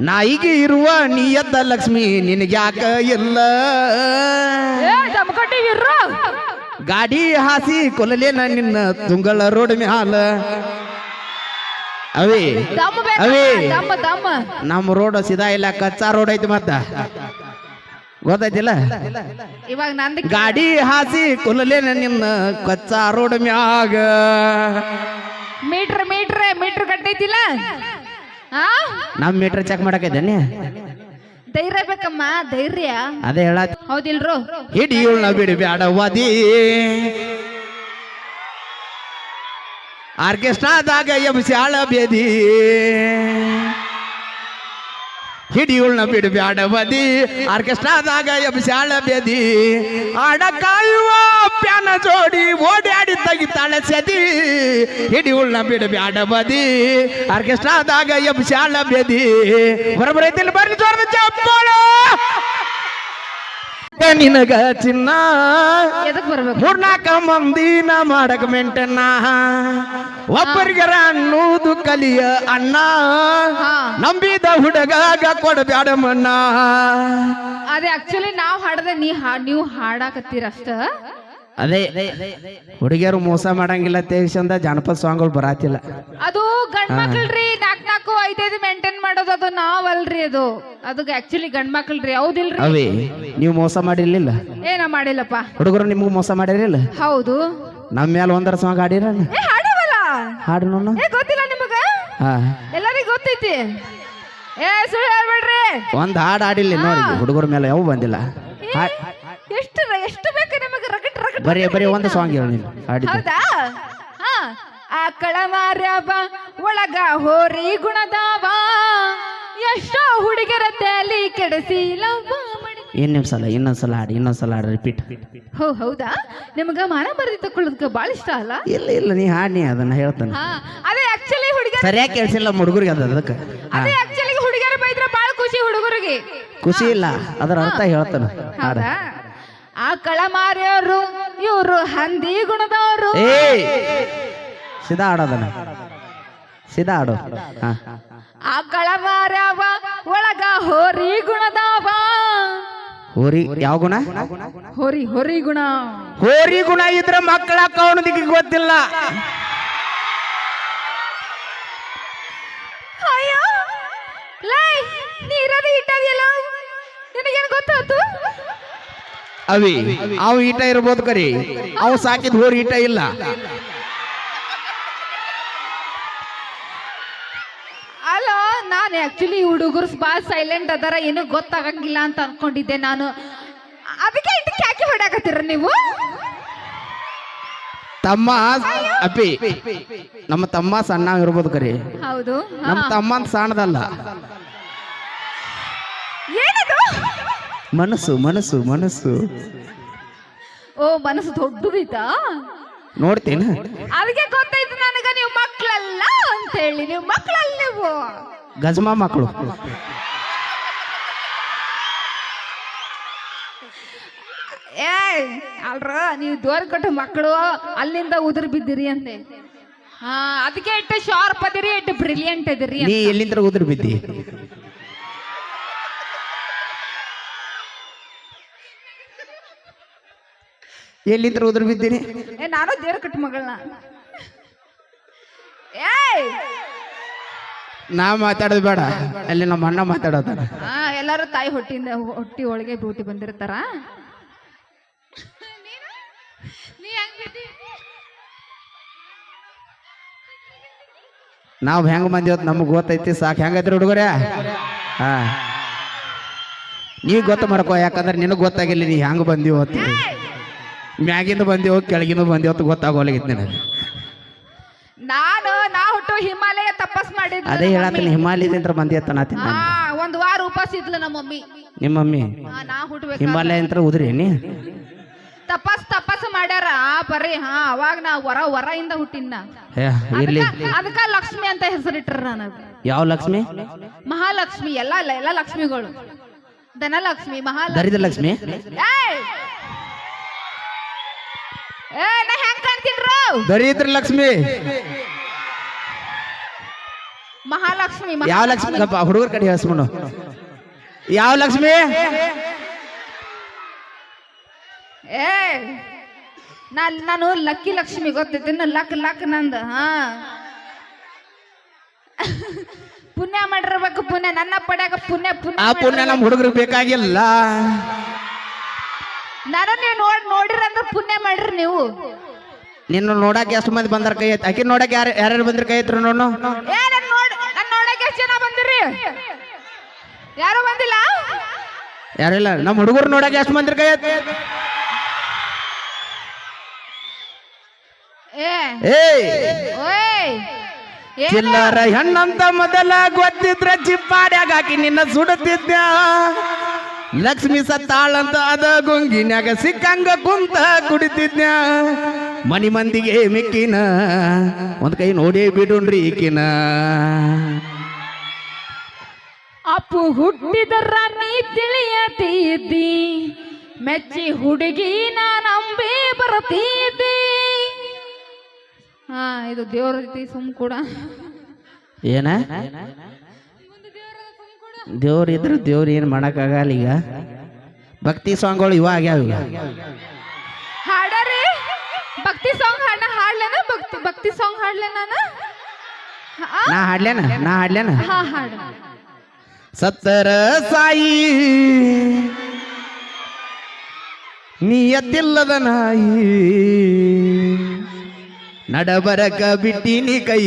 ನಾಯಿಗೆ ಇರುವ ನೀ ಎದ್ದ ಲಕ್ಷ್ಮಿ ನಿನಗ್ಯಾಕ ಇಲ್ಲ. ಗಾಡಿ ಹಾಸಿ ಕೊಲ್ಲಲೇನ ನಿನ್ನ ತುಂಗಳ ರೋಡ್ ಮ್ಯಾಲ. ಅವೇ ಅವೇ. ನಮ್ಮ ರೋಡ್ ಸಿದಾ ಇಲ್ಲ ಕಚ್ಚಾ ರೋಡ್ ಐತಿ ಮತ್ತ. ಗೊತ್ತಾಯ್ತಿಲ್ಲ? ಇವಾಗ ನಂದು ಗಾಡಿ ಹಾಸಿ ಕೊಲ್ಲಲೇನ ನಿನ್ನ ಕಚ್ಚಾ ರೋಡ್ ಮ್ಯಾಗ. ಮೀಟ್ರ್ ಮೀಟ್ರ್ ಮೀಟ್ರ್ ಕಟ್ಟೈತಿಲ್ಲ? ನಮ್ ಮೀಟರ್ ಚೆಕ್ ಮಾಡಕೈತೇನೆ ಧೈರ್ಯ ಬೇಕಮ್ಮ ಧೈರ್ಯ. ಅದೇ ಹೇಳ ಹೌದಿಲ್ರು? ಹಿಡಿಯುಳ್ನ ಬಿಡಿ ಬ್ಯಾಡ ಆರ್ಕೆಸ್ಟ್ರಾದಾಗ ಎಂ ಎಬ್ಸ್ಯಾಳ ಬೇದಿ ಹಿಡಿಯುಳ್ನ ಬಿಡು ಬ್ಯಾಡ ಬದಿ ಆರ್ಕೆಸ್ಟ್ರಾದಾಗ ಎಬ್ಸ್ಯಾಳ ಬೇದಿ. ಆಡ ಕಾಯುವ ಪ್ಯಾನ ಜೋಡಿ ಓಡಾಡಿ ತೆಗಿತಾಳೆ ಸದಿ ಹಿಡಿಯುಳ್ನ ಬಿಡು ಬ್ಯಾಡ ಬದಿ ಆರ್ಕೆಸ್ಟ್ರಾದಾಗ ಎಬ್ಸ್ಯಾಳ ಬೇದಿ. ಬರಬರೈತಿಲ್ಲ ಬರ್ರಿ ಜೋರದ ಚಪ್ಪಾಳ. ನಿನಗ ಚಿನ್ನ. ಎದಕ್ ಬರ್ಬೇಕು? ಮೂರ್ನಾಲ್ಕ ಮಂದಿನ ಮಾಡಕ್ ಮೆಂಟನ್ನ. ಒಬ್ಬರಿಗರ ಅನ್ನೋದು ಕಲಿಯ ಅಣ್ಣ. ನಂಬಿದ ಹುಡುಗಾಗ ಕೊಡಬ್ಯಾಡ ಮಣ್ಣ. ಅದೇ ಆಕ್ಚುಲಿ ನಾವು ಹಾಡದೆ ನೀ ಹಾ ನೀವು ಹಾಡಾಕತ್ತೀರ ಅಷ್ಟ ಅದೇ ಹುಡುಗಿಯರು ಮೋಸ ಮಾಡಂಗಿಲ್ಲ ತೇಜಂದ ಜಾನಪದ ಸಾಂಗ್ಗಳು ಬರಾತಿಲ್ಲ. ಅದು ಗಂಡ್ ಮಕ್ಳ್ರಿ ನಾಕ್ ನಾಲ್ಕು ಐದೈದು ಮೇಂಟೈನ್ ಮಾಡೋದು ಅದು ನಾವಲ್ರಿ ಅದು. ಅದು ಆಕ್ಚುಲಿ ಗಂಡ್ ಮಕ್ಳ್ರಿ ಹೌದಿಲ್ರಿ? ಅವೇ ನೀವು ಮೋಸ ಮಾಡಿರ್ಲಿಲ್ಲ? ಏನ ಮಾಡಿಲ್ಲಪ್ಪ. ಹುಡುಗರು ನಿಮ್ಗೂ ಮೋಸ ಮಾಡಿರಲಿಲ್ಲ? ಹೌದು. ನಮ್ಮ ಮೇಲೆ ಒಂದರ ಸಾಂಗ್ ಆಡಿರ ಏ ಹಾಡವಲ್ಲ? ಹಾಡು ನೋಡು ಗೊತ್ತಿಲ್ಲ ನಿಮಗೆ? ಎಲ್ಲರಿಗೂ ಗೊತ್ತೈತಿ. ಏ ಸುಳ್ಳು ಹೇಳ್ಬೇಡ್ರಿ. ಒಂದ್ ಹಾಡು ಆಡಿಲ್ಲ ನೋಡಿ ಹುಡುಗರ ಮೇಲೆ ಯಾವ ಬಂದಿಲ್ಲ. ಎಷ್ಟು ಎಷ್ಟು ಬೇಕು ನಿಮಗೆ ಬರೀ ಬರೀ ಒಂದು ಸಾಂಗ್ ನೀನು. ಹಾಡಿದ್ದು. ಹೌದಾ? ಹಾ. ಆಕಳ ಮಾರ್ಯಾವ ಒಳಗ ಹೋರಿ ಗುಣದಾವ. ಎಷ್ಟೋ ಹುಡುಗರ ತಲೆ ಕೆಡಿಸಿಲ್ಲ ಇನ್ನೊಂದ್ ಸಲ ಇನ್ನೊಂದ್ ಸಲ ಹಾಡಿ ಇನ್ನೊಂದ್ಸಲ ಹಾಡಿ ರಿಪೀಟ್ ಹೋ ಹೌದಾ? ನಿಮಗ ಮಾನ ಬರೆದಿ ತಕೊಳ್ಳೋದಕ್ಕೆ ಬಾಳ ಇಷ್ಟ ಅಲ್ಲ? ಇಲ್ಲ ಇಲ್ಲ ನೀ ಹಾಡಿ ಅದನ್ನ ಹೇಳ್ತಾನೆ. ಹಾ ಅದೇ ಆಕ್ಚುಲಿ ಹುಡುಗರ ಸರಿಯಾಗಿ ಕೇಳಿಸಿಲ್ಲ ಹುಡುಗರಿಗೆ ಅದ ಅದಕ್ಕೆ. ಅದೇ ಆಕ್ಚುಲಿ ಹುಡುಗರ ಬೈದ್ರೆ ಭಾಳ ಖುಷಿ ಹುಡುಗರಿಗೆ. ಖುಷಿ ಇಲ್ಲ ಅದರ ಅರ್ಥ ಹೇಳ್ತಾನೆ. ಹಾಡ. ಹೌದಾ? ಆಕಳ ಕಳಮಾರಿಯವರು ಇವರು ಹಂದಿ ಗುಣದವರು. ಏ ಸಿದಾ ಆಡೋದನ್ನ ಸಿದಾ ಆಡೋ ಹಾ. ಆಕಳ ಮಾರ್ಯಾವ ಒಳಗ ಹೋರಿ ಗುಣದಾವ. ಹೋರಿ ಯಾವ ಗುಣ? ಹೋರಿ ಹೋರಿ ಗುಣ. ಹೋರಿ ಗುಣ ಇದ್ರೆ ಮಕ್ಕಳ ಕೌಣದಿಗೆ ಗೊತ್ತಿಲ್ಲ. ಅಯ್ಯೋ ಲೈ ನೀರದ ಇಟ್ಟದಿಲ್ಲ ನಿನಗೇನು ಗೊತ್ತಾಯ್ತು ಅವಿ ಅವು. ಈಟ ಇರ್ಬೋದು ಕರಿ. ಅವು ಸಾಕಿದ ಹೋರಿ ಈಟ ಇಲ್ಲ. ಅಲ್ಲ ನಾನು ಆಕ್ಚುಲಿ ಹುಡುಗರು ಭಾಳ ಸೈಲೆಂಟ್ ಅದಾರ ಏನು ಗೊತ್ತಾಗಂಗಿಲ್ಲ ಅಂತ ಅನ್ಕೊಂಡಿದ್ದೆ ನಾನು. ಅದಕ್ಕೆ ಇಟ್ಟು ಯಾಕೆ ಹೊಡಾಕತ್ತೀರ ನೀವು? ತಮ್ಮ ಅಪ್ಪಿ ನಮ್ಮ ತಮ್ಮ ಸಣ್ಣ ಇರ್ಬೋದು ಕರಿ. ಹೌದು. ನಮ್ಮ ತಮ್ಮ ಅಂತ ಸಣ್ಣದಲ್ಲ. ಮನಸ್ಸು ಮನಸ್ಸು ಮನಸ್ಸು. ಓ ಮನಸ್ಸು ದೊಡ್ಡ ನೋಡ್ತೇನೆ. ಅದಕ್ಕೆ ಗೊತ್ತಾಯ್ತು ನನಗೆ ನೀವು ಮಕ್ಕಳಲ್ಲ ಅಂತ ಹೇಳಿ ನೀವು ಮಕ್ಕಳಲ್ಲ ನೀವು. ಗಜಮಾ ಮಕ್ಕಳು. ಏಯ್ ಅಲ್ರ ನೀವು ದೋರ್ ಕೊಟ್ಟ ಮಕ್ಕಳು ಅಲ್ಲಿಂದ ಉದುರು ಬಿದ್ದಿರಿ ಅಂತೆ ಹಾ ಅದಕ್ಕೆ ಇಟ್ಟು ಶಾರ್ಪ್ ಅದಿರಿ ಇಟ್ಟು ಬ್ರಿಲಿಯಂಟ್ ಅದಿರಿ ನೀ ಎಲ್ಲಿಂದ ಉದುರು ಬಿದ್ದಿ? ಎಲ್ಲಿಂದ ಉದುರು ಬಿದ್ದೀನಿ? ಏ ನಾನು ದೇವ್ರ ಕಟ್ಟ ಮಗಳನ್ನ. ಏಯ್! ನಾ ಮಾತಾಡೋದು ಬೇಡ. ಅಲ್ಲಿ ನಮ್ಮ ಅಣ್ಣ ಮಾತಾಡೋದಾರ ಹಾ ಎಲ್ಲರೂ ತಾಯಿ ಹೊಟ್ಟಿಯಿಂದ ಹೊಟ್ಟಿ ಒಳಗೆ ಬೂಟಿ ಬಂದಿರ್ತಾರ? ನಾವು ಹೆಂಗ್ ಬಂದಿವತ್ ನಮ್ಗೆ ಗೊತ್ತೈತಿ ಸಾಕು. ಹೆಂಗೈತ್ರಿ ಹುಡುಗರೇ? ಹಾ. ನೀ ಗೊತ್ತ ಮಾಡ್ಕೋ ಯಾಕಂದ್ರೆ ನಿನಗೆ ಗೊತ್ತಾಗಿಲ್ಲ ನೀ ಹೆಂಗ್ ಬಂದಿವತ್ತು ಮ್ಯಾಗಿಂದ ಬಂದಿವ ಕೆಳಗಿಂದ ಬಂದಿವ ಅಂತ ಗೊತ್ತಾಗೋಲಾಗಿತ್ತು ನನಗೆ. ನಾನು ನಾ ಹುಟ್ಟು ಹಿಮಾಲಯ ತಪಸ್ ಮಾಡಿ ಅದೇ ಹೇಳತ್ತೀನಿ ಹಿಮಾಲಯದಿಂದ ಬಂದಿ ಅನ್ನತ್ತೀನಿ ನಾನು. ಒಂದ್ ವಾರ ಉಪವಾಸ ಇದ್ಲು ನಮ್ಮ ಮಮ್ಮಿ. ನಿಮ್ಮ ಮಮ್ಮಿ? ಹಾ ನಾ ಹುಟ್ಬೇಕು ಹಿಮಾಲಯ ಅಂತ ಉದ್ರಿ ನೀ ತಪಸ್ ತಪಸ್ ಮಾಡ್ಯಾರ. ಬರ್ರಿ ಬರೀ ಹಾ ಅವಾಗ ನಾ ವರ ಹೊರ ಇಂದ ಹುಟ್ಟಿನ ಏ, ಇರ್ಲಿ. ಅದಕ್ಕ ಲಕ್ಷ್ಮಿ ಅಂತ ಹೆಸರಿಟ್ರ ನಾನು ಯಾವ ಲಕ್ಷ್ಮಿ? ಮಹಾಲಕ್ಷ್ಮಿ ಎಲ್ಲ ಎಲ್ಲ ಲಕ್ಷ್ಮಿಗಳು. ಧನಲಕ್ಷ್ಮಿ ಮಹಾಲಕ್ಷ್ಮಿ. ದರಿದ್ರ ಲಕ್ಷ್ಮಿ ಏಯ್! ಏ ನಾ ಹೆಂಗ್ ಕಾಣ್ತೀನ್ರು ದರಿದ್ರ ಲಕ್ಷ್ಮಿ. ಮಹಾಲಕ್ಷ್ಮಿ ಯಾವ ಲಕ್ಷ್ಮಿ? ಹುಡುಗರ ಕಡೆ ಹೇಳ್ಸ್ಬಿಡು ಯಾವ ಲಕ್ಷ್ಮಿ? ಏ ನಾ ನಾನು ಲಕ್ಕಿ ಲಕ್ಷ್ಮಿ ಗೊತ್ತೈತಿ ಲಕ್ ಲಕ್ ನಂದು ಹಾ. ಪುಣ್ಯ ಮಾಡಿರ್ಬೇಕು ಪುಣ್ಯ ನನ್ನ ಪಡ್ಯಾಗ ಪುಣ್ಯ ಪುಣ್ಯ ಆ ಪುಣ್ಯ ನಮ್ಮ ಹುಡುಗರಿಗೆ ಬೇಕಾಗಿಲ್ಲ. ನಾನು ನೀವು ನೋಡ್ ನೋಡಿರಂದ್ರ ಪುಣ್ಯ ಮಾಡ್ರಿ ನೀವು. ನಿನ್ನ ನೋಡಕ್ ಎಷ್ಟು ಮಂದಿ ಬಂದ್ರ ಕೈ ಐತಿ ಆಕಿ ನೋಡಕ್ ಯಾರು ಯಾರ್ಯಾರು ಬಂದ್ರ ಕೈ ಐತ್ರಿ ನೋಡು ಏ ನನ್ ನೋಡ್ ನನ್ ನೋಡಕ್ ಎಷ್ಟ್ ಜನ ಬಂದಿರಿ ಯಾರು ಬಂದಿಲ್ಲ? ಯಾರಿಲ್ಲ ನಮ್ಮ ಹುಡುಗರು ನೋಡಕ್ ಎಷ್ಟು ಮಂದಿ ಕೈ ಐತಿ ಏ. ಓಯ್. ಚಿಲ್ಲರ ಹೆಣ್ಣಂತ ಮೊದಲ ಗೊತ್ತಿದ್ರ ಚಿಪ್ಪಾಡ್ಯಾಗ ಹಾಕಿ ನಿನ್ನ ಸುಡುತ್ತಿದ್ದ ಲಕ್ಷ್ಮಿ ಸತ್ತಾಳಂತ ಅದ ಗುಂಗಿನ್ಯಾಗ ಸಿಕ್ಕಂಗ ಕುಂತ ಕುಡಿತಿದ್ನ. ಮನಿ ಮಂದಿಗೆ ಮಿಕ್ಕಿನ ಒಂದ್ ಕೈ ನೋಡಿ ಬಿಡುಣ್ರಿ ಈಕಿನ. ಅಪ್ಪು ಹುಟ್ಟಿದರ ನೀ ತಿಳಿಯತಿದ್ದಿ ಮೆಚ್ಚಿ ಹುಡುಗಿ ನಾ ನಂಬಿ ಬರತೀದಿ ಹಾ ಇದು ದೇವ್ರ ರೀತಿ ಸುಮ್ ಕೂಡ. ಏನ? ದೇವ್ರ ಇದ್ರ ದೇವ್ರ ಏನು ಮಾಡಕ್ಕಾಗಲ್ಲ ಈಗ. ಭಕ್ತಿ ಸಾಂಗ್ಗಳು ಇವ ಆಗ್ಯಾವ ಈಗ. ಹಾಡರಿ. ಭಕ್ತಿ ಸಾಂಗ್ ಹಾಡ ಹಾಡ್ಲೇನ? ಭಕ್ತಿ ಭಕ್ತಿ ಸಾಂಗ್ ಹಾಡ್ಲೇನ ನಾ ಹಾಡ್ಲೇನ? ನಾ ಹಾಡ್ಲೇನ? ಹಾ ಹಾಡು. ಸತ್ತರ ಸಾಯಿ ನೀಯತ್ತಿಲ್ಲದ ನಾಯಿ ನಡಬರಕ ಬಿಟ್ಟಿನಿ ಕೈ.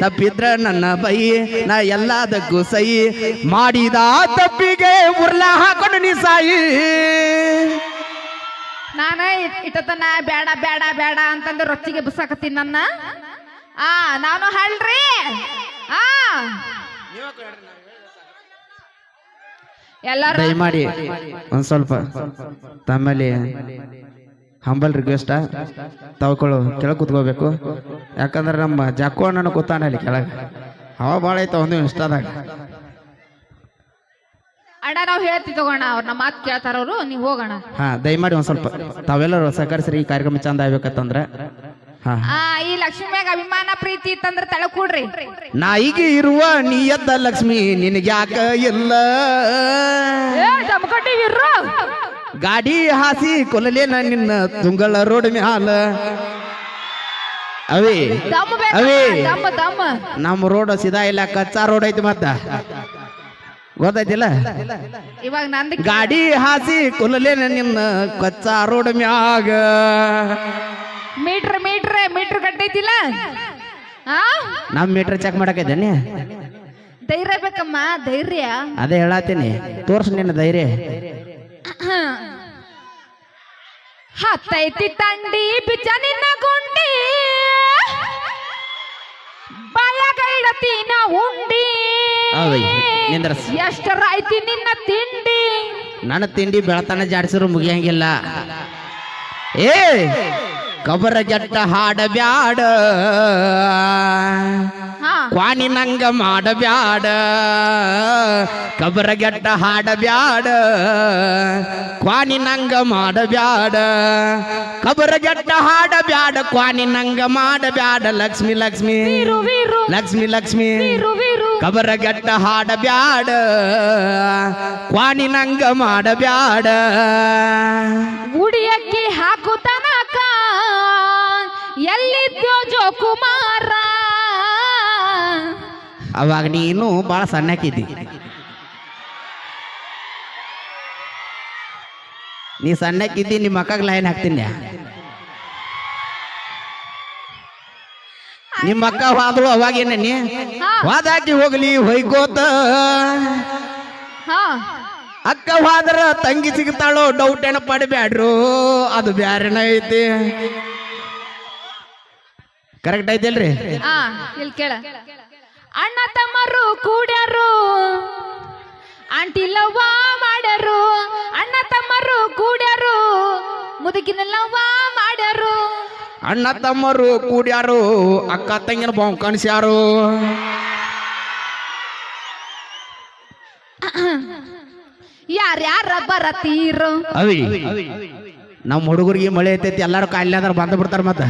ತಪ್ಪಿದ್ರ ನನ್ನ ಬೈ ನಾ ಎಲ್ಲದಕ್ಕೂ ಸೈ. ಮಾಡಿದ ತಪ್ಪಿಗೆ ಉರ್ಲ ಹಾಕೊಂಡು ನೀ ಸಾಯಿ. ನಾನ ಇಟ್ಟತನ ಬೇಡ ಬೇಡ ಬೇಡ ಅಂತಂದ್ರೆ ರೊಚ್ಚಿಗೆ ಬಿಸಾಕತ್ತೀನಿ ನನ್ನ. ಆ ನಾನು ಹಳ್ರಿ. ಆ. ಎಲ್ಲರೂ ಮಾಡಿ ಒಂದ್ ಸ್ವಲ್ಪ ತಮ್ಮಲ್ಲಿ ಹಂಬಲ್ ರಿಕ್ವೆಸ್ಟ ತಗೊಳ್ಳು ಕೆಳಗೆ ಕೂತ್ಕೋಬೇಕು. ಯಾಕಂದ್ರೆ ನಮ್ಮ ಜಾಕು ಅಣ್ಣನ ಕೂತಾನೆ ಅಲ್ಲಿ ಕೆಳಗೆ. ಅವ ಭಾಳ ಐತ ಒಂದು ಇಷ್ಟದಾಗ ಅಣ್ಣ ನಾವು ಹೇಳ್ತೀವಿ ತಗೋಣ ಅವ್ರ ನಮ್ಮ ಮಾತು ಕೇಳ್ತಾರ ಅವರು ನೀವು ಹೋಗೋಣ. ಹಾ ದಯಮಾಡಿ ಒಂದ್ ಸ್ವಲ್ಪ. ತಾವೆಲ್ಲರೂ ಸಹಕರಿಸ್ರಿ ಈ ಕಾರ್ಯಕ್ರಮ ಚಂದ ಆಗ್ಬೇಕಂತಂದ್ರೆ. ಹಾ ಆ ಈ ಲಕ್ಷ್ಮಿಯಾಗ ಅಭಿಮಾನ ಪ್ರೀತಿ ಇತ್ತಂದ್ರೆ ತಳ ಕೂಡ್ರಿ ಈಗ ಇರುವ ನೀಯದ್ದ ಲಕ್ಷ್ಮಿ ನಿನಗ್ಯಾಕ ಇಲ್ಲ. ಏ ಜಮಕಟ್ಟಿ ವೀರ್ರು ಗಾಡಿ ಹಾಸಿ ಕೊಲ್ಲಲೇನ ನಿನ್ನ ತುಂಗಳ ರೋಡ್ ಮ್ಯಾಲ. ಅವೇ ಅವೇ. ನಮ್ಮ ರೋಡ್ ಸಿದಾ ಇಲ್ಲ ಕಚ್ಚಾ ರೋಡ್ ಐತಿ ಮತ್ತ. ಗೊತ್ತಾಯ್ತಿಲ್ಲ? ಇವಾಗ ನಂದ ಗಾಡಿ ಹಾಸಿ ಕುಲ್ಲಲೇನ ನಿನ್ನ ಕಚ್ಚಾ ರೋಡ್ ಮ್ಯಾಗ. ಮೀಟ್ರ್ ಮೀಟ್ರ್ ಮೀಟ್ರ್ ಕಟ್ಟೈತಿಲ್ಲ? ನಮ್ ಮೀಟರ್ ಚೆಕ್ ಮಾಡಕೈತೇನೆ ಧೈರ್ಯ ಬೇಕಮ್ಮ ಧೈರ್ಯ. ಅದೇ ಹೇಳತ್ತೀನಿ ತೋರ್ಸು ನಿನ್ನ ಧೈರ್ಯ. ಹತ್ತೈತಿ ತಂಡಿ ಬಿಚ್ಚ ನಿನ್ನ ಗುಂಡಿ ನಾ ಉಂಡಿ. ನಿಂದ್ರಸ್. ಎಷ್ಟರಾಯ್ತಿ ನಿನ್ನ ತಿಂಡಿ? ನನ್ನ ತಿಂಡಿ ಬೆಳತನ ಜಾಡಿಸಿದ್ರು ಮುಗಿಯಂಗಿಲ್ಲ. ಏ ಕಬರ ಜಟ್ಟ ಹಾಡ ಬ್ಯಾಡ. ಕ್ವಾನಿ ನಂಗ ಮಾಡಬ್ಯಾಡ. ಕಬರಗೆಟ್ಟ ಹಾಡಬ್ಯಾಡ. ಕ್ವಾನಿ ನಂಗ ಮಾಡಬ್ಯಾಡ. ಕಬರಗೆಟ್ಟ ಹಾಡಬ್ಯಾಡ ಕ್ವಾನಿ ನಂಗ ಮಾಡಬ್ಯಾಡ. ಲಕ್ಷ್ಮಿ ಲಕ್ಷ್ಮಿ. ಲಕ್ಷ್ಮಿ ಲಕ್ಷ್ಮಿ. ಕಬರಗೆಟ್ಟ ಹಾಡಬ್ಯಾಡ. ಕ್ವಾನಿ ನಂಗ ಮಾಡಬ್ಯಾಡ. ಗುಡಿಯಕ್ಕೆ ಹಾಕು ತನಕ ಜೋ ಜೋಕುಮಾರ. ಅವಾಗ ನೀನು ಭಾಳ ಸಣ್ಣಕ್ಕಿದ್ದಿ ನೀ ಸಣ್ಣಕ್ಕಿದ್ದಿ ನಿಮ್ಮ ಅಕ್ಕಗೆ ಲೈನ್ ಹಾಕ್ತೀನಿ. ನಿಮ್ಮ ಅಕ್ಕ ಹಾದಳು ಅವಾಗೇನ ನೀ? ಹಾದಾಕಿ ಹೋಗ್ಲಿ ಹೊಯ್ಕೋತ. ಅಕ್ಕ ಹೋದ್ರ ತಂಗಿ ಸಿಗ್ತಾಳೋ ಡೌಟ್ ಏನ ಪಡಬೇಡ್ರು ಅದು ಬ್ಯಾರೆನ ಐತಿ. ಕರೆಕ್ಟ್ ಐತಿ ಅಲ್ರಿ ಇಲ್ಲಿ ಕೇಳ. ಅಣ್ಣ ತಮ್ಮರು ಕೂಡ್ಯಾರು? ಆಂಟಿ ಲವ್ವ ಮಾಡ್ಯಾರು? ಅಣ್ಣ ತಮ್ಮರು ಕೂಡ್ಯಾರು? ಮುದುಕಿನ ಲವ್ವ ಮಾಡ್ಯಾರು? ಅಣ್ಣ ತಮ್ಮರು ಕೂಡ್ಯಾರು? ಅಕ್ಕ ತಂಗಿನ ಬಾವು ಕಾಣಿಸ್ಯಾರು? ಯಾರ್ಯಾರ ಬರತೀರು? ಅವಿ ನಮ್ಮ ಹುಡುಗರಿಗೆ ಮಳೆ ಐತೈತಿ ಎಲ್ಲಾರು ಕಾಯಿಲೆ ಅಂದ್ರೆ ಬಂದು ಬಿಡ್ತಾರ ಮತ್ತ.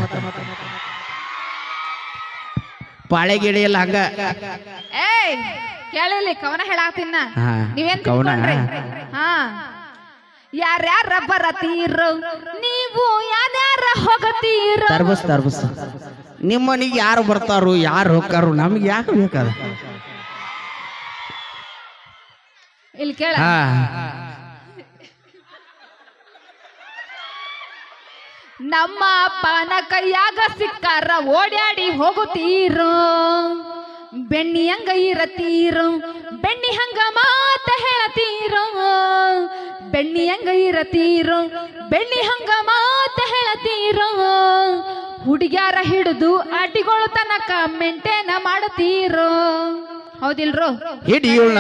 ಪಾಳೆ ಗಿಳಿ ಹಂಗ. ಏಯ್ ಕೇಳಿಲ್ಲಿ ಕವನ ಹೇಳಾತಿನ್ನ. ಹಾ, ನೀವೇನ್ ಕವನ? ತಿಳ್ಕೊಂಡ್ರಿ? ಹಾ. ಯಾರ್ಯಾರ ಬರತೀರೋ ನೀವು ಯಾರ್ಯಾರ ಹೋಗತೀರೋ. ತರ್ಬಸ್ ತರ್ಬಸ್. ನಿಮ್ಮ ಮನೆಗೆ ಯಾರು ಬರ್ತಾರು ಯಾರು ಹೋಗ್ತಾರು ನಮ್ಗೆ ಯಾಕೆ ಬೇಕಾದ? ಇಲ್ಲಿ ಕೇಳ. ಹಾ. ನಮ್ಮ ಅಪ್ಪನ ಕೈಯಾಗ ಸಿಕ್ಕಾರ, ಓಡ್ಯಾಡಿ ಹೋಗುತ್ತೀರು? ಬೆಣ್ಣಿ ಹಂಗ ಇರತೀರು ಬೆಣ್ಣಿ ಹಂಗ ಮಾತ ಹೇಳತೀರು ಬೆಣ್ಣಿ ಹಂಗ ಇರತೀರು ಬೆಣ್ಣಿ ಹಂಗ ಮಾತ ಹೇಳತೀರು ಹುಡುಗ್ಯಾರ ಹಿಡಿದು ಅಡ್ಡಿಗಳು ತನಕ ಮೆಂಟೇನ ಹೌದಿಲ್ರು? ಹೌದಿಲ್ರೋ ಹಿಡಿಯುಳ್ನ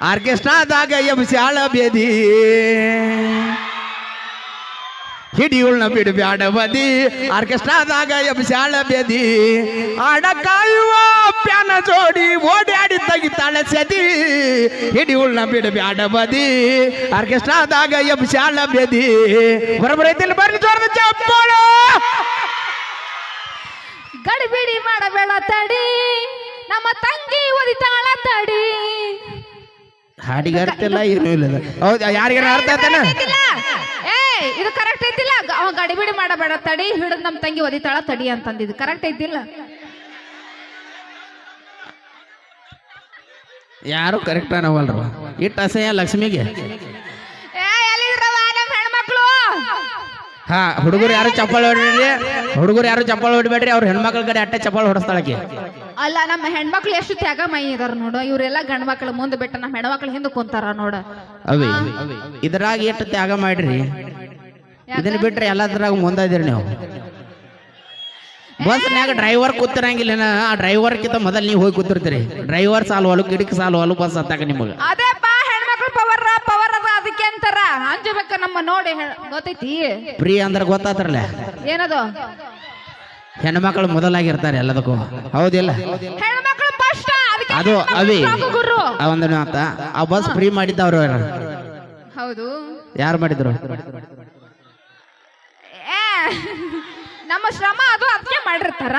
ಬಿಡಿ ಬ್ಯಾಡವಾದಿ ಆರ್ಕೆಸ್ಟ್ರಾದಾಗ ಎಬ್ಸ್ಯಾಳ ಬೇದಿ ಹಿಡಿಯುಳ್ನ ಬಿಡಿ ಬ್ಯಾಡವಾದಿ ಆರ್ಕೆಸ್ಟ್ರಾದಾಗ ಎಬ್ಸ್ಯಾಳ ಬೇದಿ ಆಡ ಕಾಯುವ ಪ್ಯಾನ ಜೋಡಿ ಓಡ್ಯಾಡಿ ತೆಗಿತಾಳೆ ಸದಿ ಹಿಡಿಯುಳ್ನ ಬಿಡಿ ಬ್ಯಾಡವಾದಿ ಆರ್ಕೆಸ್ಟ್ರಾದಾಗ ಎಬ್ಸ್ಯಾಳ ಬೇದಿ ಬರಬರೈತಿಲ್ಲ ಬರ್ಲಿ ಜೋರದ ಚಪ್ಪಾಳ ಗಡಿಬಿಡಿ ಮಾಡಬೇಡ ತಡಿ ನಮ್ಮ ತಂಗಿ ಒದಿತಾಳ ತಡಿ ಹಾಡಿಗೆ ಅರ್ಥ ಇಲ್ಲ ಏನು ಇಲ್ಲ. ಹೌದು ಯಾರಿಗಾರ ಅರ್ಥ ಆಯ್ತಾನ Correct ಇದು ಕರೆಕ್ಟ್ ಐತಿಲ್ಲ. ಅವ ಗಡಿಬಿಡಿ ಮಾಡಬೇಡ. ತಡಿ ಹಿಡಿದ್ ನಮ್ ತಂಗಿ ಒದಿತಾಳ ತಡಿ ಅಂತಂದಿದ್ದು. ಕರೆಕ್ಟ್ ಐತಿಲ್ಲ. ಯಾರು ಕರೆಕ್ಟ್ ಅನ್ನವಲ್ರು? ಇಟ್ಟು ಅಸಹ್ಯ ಲಕ್ಷ್ಮಿಗೆ. ಹಾ ಹುಡುಗರು ಯಾರು ಚಪ್ಪಾಳೆ ಹೊಡಿಬೇಡ್ರಿ? ಹುಡುಗರು ಯಾರು ಚಪ್ಪಾಳೆ ಹೊಡಿಬೇಡ್ರಿ? ಅವ್ರ ಹೆಣ್ಮಕ್ಳ ಕಡೆ ಅಟ್ಟೆ ಚಪ್ಪಾಳೆ ಹೊಡಿಸ್ತಾಳಕ್ಕೆ ಅಲ್ಲ ನಮ್ಮ ಹೆಣ್ಮಕ್ಳು ಎಷ್ಟು ತ್ಯಾಗ ಮೈ ಇದಾರ ನೋಡು. ಇವರೆಲ್ಲ ಗಂಡ ಮಕ್ಳು ಮುಂದೆ ಬಿಟ್ಟ ನಮ್ಮ ಹೆಣ್ಮಕ್ಳು ಹಿಂದೆ ಕುಂತಾರ ನೋಡ. ಅವೇ ಇದ್ರಾಗ ಎಷ್ಟು ತ್ಯಾಗ ಮಾಡ್ರಿ? ಇದನ್ನ ಬಿಟ್ರೆ ಎಲ್ಲದ್ರಾಗ ಮುಂದಿರಿ ನೀವು. ಬಸ್ನಾಗ ಡ್ರೈವರ್ ಕೂತಿರಂಗಿಲ್ಲ ಆ ಡ್ರೈವರ್ ಕಿಂತ ಮೊದಲು ನೀವು ಹೋಗಿ ಕೂತಿರ್ತೀರಿ. ಡ್ರೈವರ್ ಸಾಲು ಹೊಲು ಗಿಡಕ್ಕೆ ಸಾಲು ಹೊಲು ಬಸ್ ಹತ್ತಾಕ ನಿಮಗೆ. ಅಂಜಬೇಕ ನಮ್ಮ ನೋಡಿ ಹೆ- ಗೊತ್ತೈತಿ? ಫ್ರೀ ಅಂದ್ರೆ ಗೊತ್ತಾತ್ರಲ್ಲ? ಏನದು? ಹೆಣ್ಮಕ್ಳು ಮೊದಲಾಗಿರ್ತಾರೆ ಎಲ್ಲದಕ್ಕೂ. ಹೌದಿಲ್ಲ? ಹೆಣ್ಮಕ್ಳು ಫಸ್ಟ್ ಅದಕ್ಕೆ ಅದು ಹೆಣ್ಮಕ್ಳು ಅವಿ ಸಾಕು ಗುರು. ಆ ಬಸ್ ಫ್ರೀ ಮಾಡಿದ್ದವ್ರು ಹೌದು. ಯಾರು ಮಾಡಿದ್ರು? ಏ, ನಮ್ಮ ಶ್ರಮ ಅದು ಅದಕ್ಕೆ ಮಾಡಿರ್ತಾರ.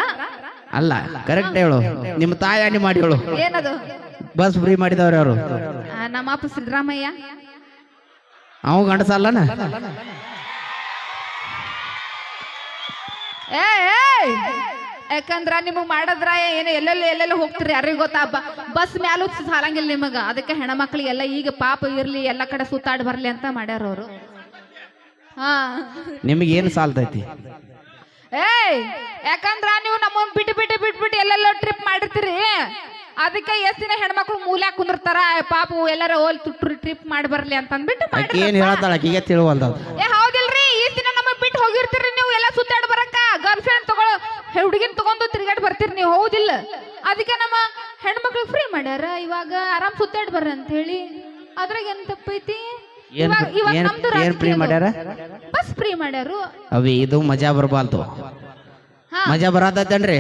ಅಲ್ಲ ಕರೆಕ್ಟ್ ಹೇಳು. ನಿಮ್ಮ ತಾಯಿ ಮಾಡಿ ಹೇಳು ಏನದು? ಬಸ್ ಫ್ರೀ ಮಾಡಿದವ್ರು ಯಾರು? ಆ, ನಮ್ಮ ಅಪ್ಪ ಸಿದ್ದರಾಮಯ್ಯ. ಅವ ಗಂಡಸಲ್ಲನ ಏ ಯಾಕಂದ್ರ ನಿಮಗ್ ಮಾಡದ್ರ ಏನು? ಎಲ್ಲೆಲ್ಲಿ ಎಲ್ಲೆಲ್ಲಿ ಹೋಗ್ತೀರಿ? ಯಾರಿಗೂ ಗೊತ್ತಾ? ಬಸ್ ಮ್ಯಾಲೂ ಸಾಲಂಗಿಲ್ಲ ನಿಮಗ. ಅದಕ್ಕೆ ಹೆಣ್ಮಕ್ಳಿಗೆಲ್ಲ ಈಗ ಪಾಪ ಇರ್ಲಿ ಎಲ್ಲ ಕಡೆ ಸುತ್ತಾಡ್ ಬರ್ಲಿ ಅಂತ ಮಾಡ್ಯಾರ ಅವರು. ಹಾ. ನಿಮಗೆ ಏನು ಸಾಲ್ತೈತಿ ಏಯ್ ಯಾಕಂದ್ರ ನೀವು ನಮ್ಮ ಬಿಟ್ಟು ಬಿಟ್ಟು ಬಿಟ್ಬಿಟ್ಟು ಬಿಟ್ಟು ಎಲ್ಲೆಲ್ಲೋ ಟ್ರಿಪ್ ಮಾಡಿರ್ತೀರಿ? ಅದಕ್ಕೆ ಎಷ್ಟ್ ದಿನ ಹೆಣ್ಮಕ್ಳು ಮೂಲ ಕುಂದಿರ್ತಾರ? ಪಾಪು ಎಲ್ಲಾರ ಹೋಲ್ ತುಟ್ಟು ಟ್ರಿಪ್ ಮಾಡಿ ಬರ್ಲಿ ಅಂತ ಅಂದ್ಬಿಟ್ಟು ಆಕೆ. ಏನು ಹೇಳ್ತಾಳ? ಆಕಿಗೆ ತಿಳುವಲ್ದ ಏ ಹೌದಿಲ್ರಿ ಈ ದಿನ ನಮಗ್ ಬಿಟ್ಟು ಹೋಗಿರ್ತೀರಿ ನೀವು ಎಲ್ಲ ಸುತ್ತಾಡ್ ಬರಕ ಗರ್ಲ್ ಫ್ರೆಂಡ್ ತಗೊಳ್ಳೋ ಹುಡುಗಿನ ತಗೊಂಡು ತಿರ್ಗಾಡ್ ಬರ್ತೀರಿ ನೀವು ಹೌದಿಲ್ಲ. ಅದಕ್ಕೆ ನಮ್ಮ ಹೆಣ್ಮಕ್ಳು ಫ್ರೀ ಮಾಡ್ಯಾರ ಇವಾಗ ಆರಾಮ್ ಸುತ್ತಾಡ್ ಬರ್ರಿ ಅಂತ ಹೇಳಿ ಅದ್ರಾಗ ಏನ್ ತಪ್ಪೈತಿ? ಏನ್ ಇವಾಗ ಇವಾಗ ಏನ್- ನಮ್ದು ಏನ್ free ಮಾಡ್ಯಾರ? ಬಸ್ ಫ್ರೀ ಮಾಡ್ಯಾರು. ಅವಿ ಇದು ಮಜಾ ಬರ್ಬಾಲ್ದು. ಹಾ. ಮಜಾ ಬರತೈತೇನ್ರಿ?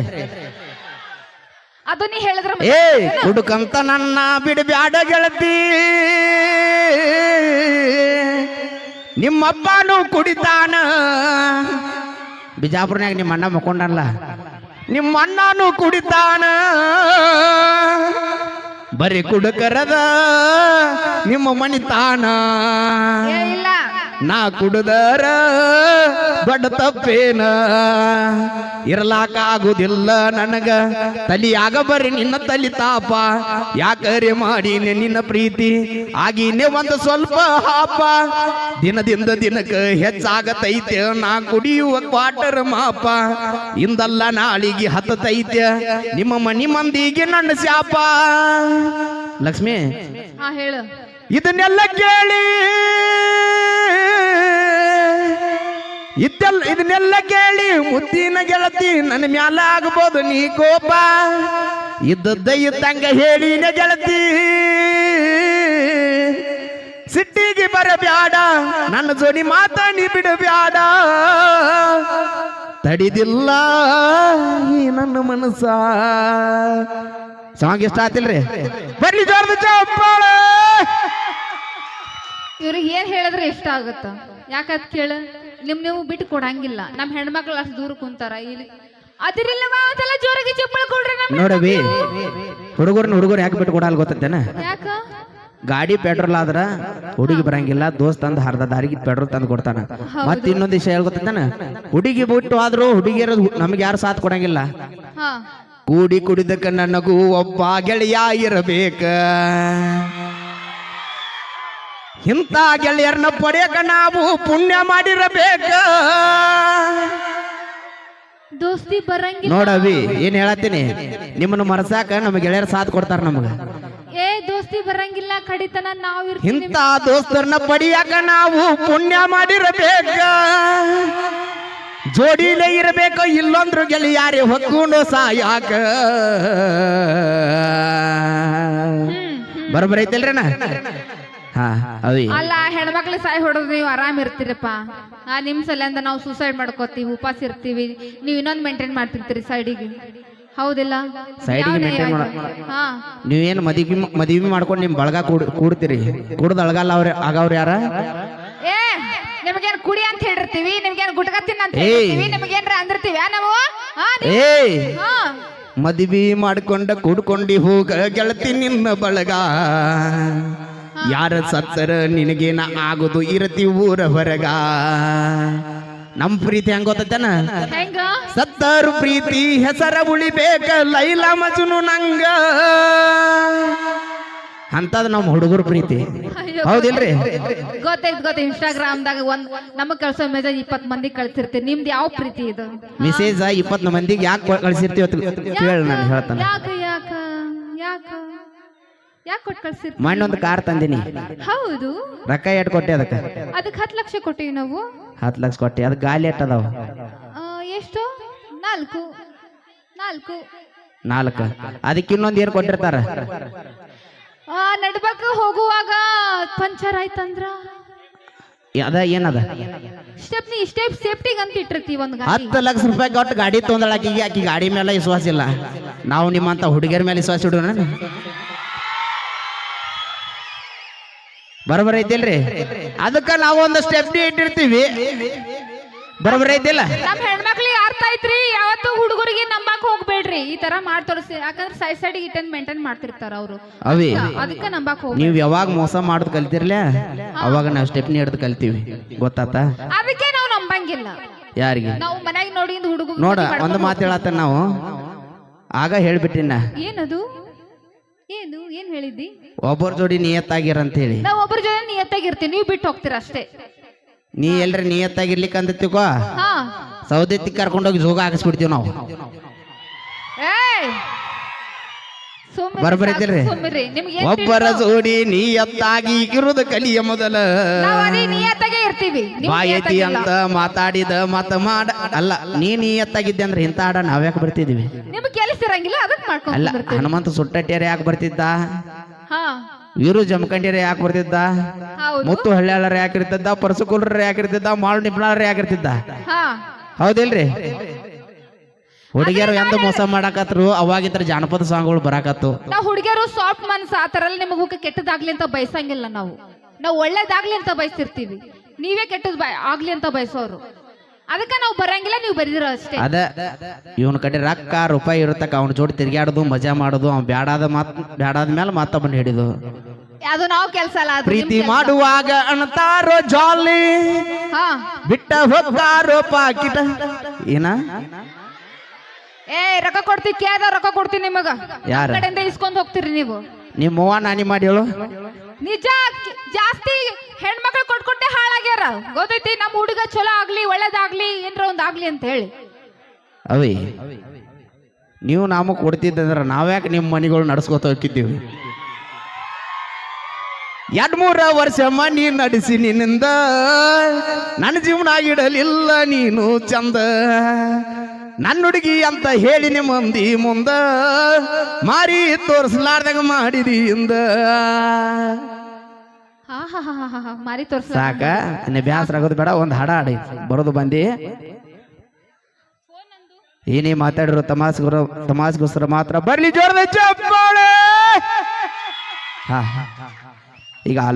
ಅದು ನೀ ಹೇಳಿದ್ರ ಏ ಹುಡುಕಂತ ನನ್ನ ಬಿಡಬ್ಯಾಡ ಗೆಳತಿ. ನಿಮ್ಮಪ್ಪನು ಕುಡಿತಾನ. ಬಿಜಾಪುರನ್ಯಾಗ ನಿಮ್ಮ ಅಣ್ಣ ಮಕ್ಕೊಂಡಲ್ಲ. ನಿಮ್ಮ ಅಣ್ಣನು ಕುಡಿತಾನ. ಬರೀ ಕುಡುಕರದ ನಿಮ್ಮ ಮನಿತಾನ ಏ ಇಲ್ಲ. ನಾ ಕುಡದರ ಬಡ ತಪ್ಪೇನ? ಇರ್ಲಾಕ ಆಗುದಿಲ್ಲ ನನಗ. ತಲಿಯಾಗ ಬರ್ರಿ ನಿನ್ನ ತಲಿ ತಾಪ. ಯಾಕರೆ ಮಾಡೀನಿ ನಿನ್ನ ಪ್ರೀತಿ? ಆಗೀನೆ ಒಂದು ಸ್ವಲ್ಪ ಹಾಪ. ದಿನದಿಂದ ದಿನಕ್ಕೆ ಹೆಚ್ಚಾಗತೈತೆ ನಾ ಕುಡಿಯುವ ಕ್ವಾಟರ್ ಮಾಪ. ಇಂದಲ್ಲ ನಾಳಿಗೆ ಹತ್ತತೈತೆ ನಿಮ್ಮ ಮನಿ ಮಂದಿಗೆ ನನ್ನ ಶಾಪ. ಲಕ್ಷ್ಮಿ ಇದನ್ನೆಲ್ಲ ಕೇಳಿ ಇದ್ದೆಲ್ಲ ಇದನ್ನೆಲ್ಲ ಕೇಳಿ ಮುದ್ದಿನ ಗೆಳತಿ ನನ್ನ ಮ್ಯಾಲ ಆಗ್ಬೋದು ನೀ ಕೋಪ. ಇದ್ದದ್ದ ಇದ್ದಂಗ ಹೇಳಿನ ಗೆಳತಿ. ಸಿಟ್ಟಿಗೆ ಬರಬ್ಯಾಡ, ನನ್ನ ಜೋಡಿ ಮಾತಾಡಿ ಬಿಡಬ್ಯಾಡ. ತಡಿದಿಲ್ಲ ಈ ನನ್ನ ಮನಸ್ಸ. ಸಾಂಗ್ ಇಷ್ಟ ಆತಿಲ್ರಿ? ಬರ್ಲಿ ಜೋರದ ಚಪ್ಪಾಳ. ಇವ್ರಿಗೆ ಏನ್ ಹೇಳಿದ್ರೆ ಇಷ್ಟ ಆಗುತ್ತ? ಯಾಕತ್ ಕೇಳ? ನಿಮ್ ನೀವು ಬಿಟ್ಟು ಕೊಡಂಗಿಲ್ಲ. ನಮ್ ಹೆಣ್ಮಕ್ಳು ಅಷ್ಟು ದೂರ ಕುಂತಾರ ಇಲ್ಲಿ. ಅದಿರಿಲ್ಲವಾ? ಒಂದ್ಸಲ ಜೋರಾಗಿ ಚಪ್ಪಳ ಕೊಡ್ರಿ ನಮ್ ನೋಡವಿ ಹುಡುಗರ್ನ ಹುಡುಗರು ಯಾಕೆ ಬಿಟ್ಟು ಕೊಡಲ್ ಗೊತ್ತೇನ? ಯಾಕ? ಗಾಡಿ ಪೆಟ್ರೋಲ್ ಆದ್ರ ಹುಡುಗಿ ಬರಂಗಿಲ್ಲ ದೋಸ್ತ್ ತಂದು ಅರ್ಧ ದಾರಿಗೆ ಪೆಟ್ರೋಲ್ ತಂದು ಕೊಡ್ತಾನ. ಮತ್ತೆ ಇನ್ನೊಂದ್ ವಿಷಯ ಹೇಳ್ಕೊತಾನ ಹುಡುಗಿ ಬಿಟ್ಟು ಆದ್ರೂ ಇರೋದು ನಮ್ಗೆ ಯಾರು ಸಾಥ್ ಕೊಡಂಗಿಲ್ಲ. ಕೂಡಿ ಕುಡಿದಕ್ಕ ನನಗೂ ಒಬ್ಬ ಗೆಳೆಯ ಇರಬೇಕ. ಇಂಥ ಗೆಳೆಯರನ್ನ ಪಡೆಯಕ ನಾವು ಪುಣ್ಯ ಮಾಡಿರಬೇಕ. ದೋಸ್ತಿ ಬರಂಗಿಲ್ಲ. ನೋಡವಿ ಏನ್ ಹೇಳತ್ತೀನಿ? ನಿಮ್ಮನ್ನ ಮರಸಾಕ ನಮ್ಮ ಗೆಳೆಯರ ಸಾಥ್ ಕೊಡ್ತಾರ ನಮಗ. ಏ ದೋಸ್ತಿ ಬರಂಗಿಲ್ಲ ಕಡಿತನ ನಾವು ಇಂಥ ದೋಸ್ತರನ್ನ ಪಡಿಯಾಕ ನಾವು ಪುಣ್ಯ ಮಾಡಿರಬೇಕ. ಜೋಡಿಲೇ ಇರಬೇಕು ಇಲ್ಲೊಂದ್ರು ಗೆಳೆಯಾರಿ ಹೊಕ್ಕೊಂಡು ಸಾಯಾಕ. ಬರೋಬ್ಬರ ನಾ ಅಲ್ಲ ಹೆಣ್ಮಕ್ಳು ಸಾಯಿ ಹೊಡೆದ್ ನೀವು ಆರಾಮ್ ಇರ್ತೀರಪ್ಪ. ಆ ನಿಮ್ ಸಲಿಂದ ನಾವು ಸೂಸೈಡ್ ಮಾಡ್ಕೋತೀವಿ ಉಪಾಸ ಇರ್ತೀವಿ. ನೀವು ಇನ್ನೊಂದ್ ಮೇಂಟೈನ್ ಮಾಡ್ತಿರ್ತೀರಿ ಸೈಡಿಗೆ ಹೌದಿಲ್ಲ? ಸೈಡಿಗೆ ನ್ಯಾಯ ಮಾಡ- ನೀವೇನು ಮದುವೆ ಮದುವೆ ಮಾಡ್ಕೊಂಡು ನಿಮ್ ಬಳಗ ಕೂಡ್ ಕೂಡ್ತೀರಿ? ಕುಡ್ದು ಅಳಗಲ್ಲ ಅವ್ರ ಆಗವ್ರ ಯಾರ? ಏ ನಿಮ್ಗೇನ್ ಕುಡಿ ಅಂತ ಹೇಳಿರ್ತೀವಿ ನಿಮ್ಗೇನ್ ಗುಟ್ಕ ತಿನ್ನ ಅಂತ. ಹೇಳಿರ್ತೀವಿ ನಿಮ್ಗೇನ್ರ ಅಂದಿರ್ತೀವಿ ನಾವು? ಹಾ. ಮದುವೆ ಮಾಡ್ಕೊಂಡ ಕೂಡ್ಕೊಂಡಿ ಹೋಗ ಗೆಳತಿ ನಿನ್ನ ಬಳಗ. ಯಾರ ಸತ್ತರ ನಿನಗೇನ ಆಗೋದು? ಇರತಿ ಊರ ಹೊರಗ ನಮ್ ಪ್ರೀತಿ ಹೆಂಗ ಗೊತ್ತೇನ ಸತ್ತರು ಪ್ರೀತಿ ಹೆಸರ ಉಳಿಬೇಕ ಲೈಲ ಮಜುನು ನಂಗ. ಅಂತದ್ ನಮ್ ಹುಡುಗರ ಪ್ರೀತಿ. ಹೌದಿಲ್ರಿ? ಗೊತ್ತೈತ್ ಗೊತ್ತ ಇನ್ಸ್ಟಾಗ್ರಾಮ್ದಾಗ ಒಂದ್ ನಮಗ್ ಕಳ್ಸೋ ಮೆಸೇಜ್ ಇಪ್ಪತ್ ಮಂದಿ ಕಳ್ಸಿರ್ತೀರಿ ನಿಮ್ದು ಯಾವ ಪ್ರೀತಿ ಇದು? ಮೆಸೇಜ್ ಇಪ್ಪತ್ ಮಂದಿಗೆ ಯಾಕೆ ಕಳ್ಸಿರ್ತೀವಿ ಕೇಳ ನಾನು ಹೇಳ್ತಾನೆ. ಯಾಕ ಯಾಕ ಯಾಕ? ಯಾಕೆ ಕೊಟ್ಟು ಕಳ್ಸಿರ್ತೀರಿ ಮೊನ್ನೆ ಕಾರ್ ತಂದಿನಿ. ಹೌದು. ರೊಕ್ಕ ಎಟ್ ಕೊಟ್ಟೆ ಅದಕ್ಕೆ? ಅದಕ್ಕೆ ಹತ್ತು ಲಕ್ಷ ಕೊಟ್ಟಿವಿ ನಾವು. ಹತ್ತು ಲಕ್ಷ ಕೊಟ್ಟಿ. ಅದು ಗಾಲಿ ಎಟ್ ಅದಾವ ಆ, ಎಷ್ಟು? ನಾಲ್ಕು. ನಾಲ್ಕು. ನಾಲ್ಕು. ಅದಕ್ಕೆ ಇನ್ನೊಂದು ಏನು ಕೊಟ್ಟಿರ್ತಾರ? ಆ ನಡ್ಬೇಕು ಹೋಗುವಾಗ ಪಂಚರ್ ಆಯ್ತಂದ್ರ? ಅದ ಏನದ? ಸ್ಟೆಪ್ನಿ ಸ್ಟೆಪ್ ಸೇಫ್ಟಿಗೆ ಅಂತ ಇಟ್ಟಿರ್ತೀವಿ ಒಂದು ಗಾಡಿ. ಹತ್ತು ಲಕ್ಷ ರೂಪಾಯಿ ಕೊಟ್ಟು ಗಾಡಿ ತೊಂದಳಾಕಿ ಆಕಿ ಗಾಡಿ ಮೇಲೆ ವಿಶ್ವಾಸ ಇಲ್ಲ? ನಾವು ನಿಮ್ಮಂತ ಹುಡುಗಿಯರ ಮೇಲೆ ವಿಶ್ವಾಸ ಇಡೋಣ ಬರೋಬರ ಐತಿಲ್ರಿ ಅದಕ್ಕ ನಾವು ಒಂದು ಸ್ಟೆಪ್ ಇಟ್ಟಿರ್ತೀವಿ. ಬರೋಬರ ಐತಿಲ್ಲ ನಮ್ಮ ಹೆಣ್ಮಕ್ಳಿಗೆ ಅರ್ಥ ಐತ್ರಿ ಯಾವತ್ತು ಹುಡುಗರಿಗೆ ನಂಬಕ್ ಹೋಗ್ಬೇಡ್ರಿ. ಈ ತರ ಮಾಡಿ ತೋರಿಸಿ ಯಾಕಂದ್ರೆ ಸೈಡ್ ಸೈಡ್ ಇಟ್ಟನ್ ಮೇಂಟೈನ್ ಮಾಡ್ತಿರ್ತಾರ ಅವರು. ಅವೇ ಅದಕ್ಕೆ ನಂಬಕ್ ಹೋಗಿ ನೀವು ಯಾವಾಗ ಮೋಸ ಮಾಡೋದು ಕಲ್ತಿರ್ಲ ಅವಾಗ ನಾವು ಸ್ಟೆಪ್ನಿ ಹಿಡ್ದು ಕಲ್ತೀವಿ. ಗೊತ್ತಾತ? ಅದಕ್ಕೆ ನಾವು ನಂಬಂಗಿಲ್ಲ. ಯಾರಿಗೆ? ನಾವು ಮನೆಗೆ ನೋಡಿ ಹುಡುಗ ನೋಡ ಒಂದು ಮಾತು ಹೇಳತ್ತ ನಾವು? ಆಗ ಹೇಳ್ಬಿಟ್ಟಿನ ಏನದು? ಏನು? ಏನ್ ಹೇಳಿದ್ದಿ? ಒಬ್ಬರ ಜೋಡಿ ನಿಯತ್ತಾಗಿರ ಅಂತ ಹೇಳಿ ನಾವ್ ಒಬ್ಬರ ಜೊತೆ ನಿಯತ್ತಾಗಿರ್ತೀವಿ ನೀವು ಬಿಟ್ಟು ಹೋಗ್ತೀರಾ ಅಷ್ಟೇ. ನೀ ಎಲ್ರಿ ನಿಯತ್ತಾಗಿರ್ಲಿಕ್ಕೆ ಅಂತ ಸೌದೆ ಹಾ. ಕರ್ಕೊಂಡು ಕರ್ಕೊಂಡೋಗಿ ಜೋಗ ಹಾಕಿಸ್ಬಿಡ್ತೀವಿ ನಾವು. ಏಯ್! ಏನ್ ಒಬ್ಬರ? ಜೋಡಿ ನೀಯತ್ತಾಗಿ ಇರುವುದು ಕಲಿಯ ಮೊದಲ. ಬಾಯತಿ ಅಂತ ಮಾತಾಡಿದ ಮಾತ ಮಾಡ ಅಲ್ಲ ನೀ ನಿಯತ್ತಾಗಿದ್ದೆ ಅಂದ್ರೆ ಇಂಥ ಆಡ ನಾವ್ಯಾಕೆ ಬರ್ತಿದ್ವಿ? ನಿಮ್ಗೆ ಕೆಲಸ ಇರಂಗಿಲ್ಲ ಅದಕ್ಕೆ ಮಾಡ್ಕೊಂಡ್ ಅಲ್ಲ ಹನುಮಂತ ಸುಟ್ಟಟ್ಟಿಯರ ಯಾಕೆ ಬರ್ತಿದ್ದ? ಇವರು ವೀರು ಜಮಖಂಡಿಯರ ಯಾಕೆ ಬರ್ತಿದ್ದ? ಮುತ್ತು ಹಳ್ಳ್ಯಾಳರ ಯಾಕಿರ್ತಿದ್ದ ಪರಸುಕುಲ್ರ ಯಾಕಿರ್ತಿದ್ದ ಮಾಳು ನಿಬ್ಳಾರ ಯಾಕಿರ್ತಿದ್ದ ಹೌದಿಲ್ರಿ? ಹುಡುಗಿಯರು ಎಂದು ಮೋಸ ಮಾಡಾಕತ್ರು? ಅವಾಗಿದ್ರ ಜಾನಪದ ಸಾಂಗ್ಗಳು ಬರಾಕತ್ತು. ನಾವು ಹುಡುಗಿಯರು ಸಾಫ್ಟ್ ಮನ್ಸ್ ಆ ನಿಮಗ ಎಲ್ಲ ನಿಮಗ್ ಕೆಟ್ಟದಾಗ್ಲಿ ಅಂತ ಬಯಸಂಗಿಲ್ಲ ನಾವು. ನಾವು ಒಳ್ಳೇದಾಗ್ಲಿ ಅಂತ ಬಯಸಿರ್ತೀವಿ ನೀವೇ ಕೆಟ್ಟದ್ ಬಯ ಆಗ್ಲಿ ಅಂತ ಬಯಸೋರು. ಅದಕ್ಕೆ ನಾವು ಬರಂಗಿಲ್ಲ ನೀವು ಬರೀದಿರೋ ಅಷ್ಟೇ. ಅದ ಇವನ ಕಡೆ ರೊಕ್ಕ ರೂಪಾಯಿ ಇರತಕ್ಕ ಅವನ ಜೋಡಿ ತಿರ್ಗ್ಯಾಡೋದು ಮಜಾ ಮಾಡೋದು ಅವ್ನು ಬ್ಯಾಡಾದ ಮಾತ್ ಬ್ಯಾಡಾದ ಮೇಲೆ ಮತ್ತೊಬ್ಬನ ಹಿಡಿದು. ಅದು ನಾವು ಕೆಲಸ ಅಲ್ಲ ಅದು ನಿಮ್ ಪ್ರೀತಿ ಕೆಲ್ಸ. ಮಾಡುವಾಗ ಅಣತಾರೋ ಜಾಲಿ ಹಾ. ಬಿಟ್ಟ ಹೋಗ್ತಾರೋ ಪಾಕಿಟ. ಏನ? ಏ ರೊಕ್ಕ ಕೊಡ್ತೀವಿ ಕೇಳ್ದ ರೊಕ್ಕ ಕೊಡ್ತೀನಿ ನಿಮಗ. ಯಾರ? ಕಡೆಯಿಂದ ಇಸ್ಕೊಂಡ್ ಹೋಗ್ತೀರಿ ನೀವು. ನಿಮ್ಮ ಅವ್ವ ನಾನಿ ಮಾಡಿ ಹೇಳು. ನಿಜ ಕಿ- ಜಾಸ್ತಿ ಹೆಣ್ಮಕ್ಳು ಕೊಟ್ಕೊಟ್ಟೆ ಹಾಳಾಗ್ಯಾರ. ಗೊತ್ತೈತಿ ನಮ್ಮ ಹುಡುಗ ಚಲೋ ಆಗ್ಲಿ ಒಳ್ಳೇದಾಗ್ಲಿ ಏನ್ರ ಒಂದ್ ಆಗ್ಲಿ ಅಂತ ಹೇಳಿ. ಅವಿ ನೀವು ನಮಗೆ ಕೊಡ್ತಿದ್ದಂದ್ರೆ ನಾವ್ಯಾಕೆ ನಿಮ್ಮ ಮನೆಗಳು ನಡ್ಸ್ಕೊತ ಹೋಗಿದ್ದೀವಿ ಎರಡು ಮೂರ ವರ್ಷ ಮನಿ ನಡೆಸಿ ನಿನ್ನಿಂದ ನನ್ನ ಜೀವನ ಆಗಿಡಲಿಲ್ಲ ನೀನು ಚಂದ. ನನ್ನ ಹುಡುಗಿ ಅಂತ ಹೇಳಿ ನಿಮ್ಮಂದಿ ಮುಂದ ಮಾರಿ ತೋರಿಸ್ಲಾರ್ದಾಗ ಮಾಡಿದಿ ಇಂದ. ಹಾ ಹಾ ಹಾ ಹಾ ಹಾ ಮಾರಿ ತೋರ್ಸ ಸಾಕ? ಇನ್ನು ಬ್ಯಾಸರ ಆಗೋದು ಬೇಡ ಒಂದು ಹಾಡ ಹಾಡಿ. ಬರೋದು ಬಂದಿ. ಏನೇ ಮಾತಾಡಿರೋ ತಮಾಸ್ಗೋರ ತಮಾಸ್ಗೋಸ್ಕರ ಮಾತ್ರ ಬರ್ಲಿ ಜೋರದ ಚಪ್ಪಾಳೆ. ಹಾ. ಈಗ ಅಲ್ಲ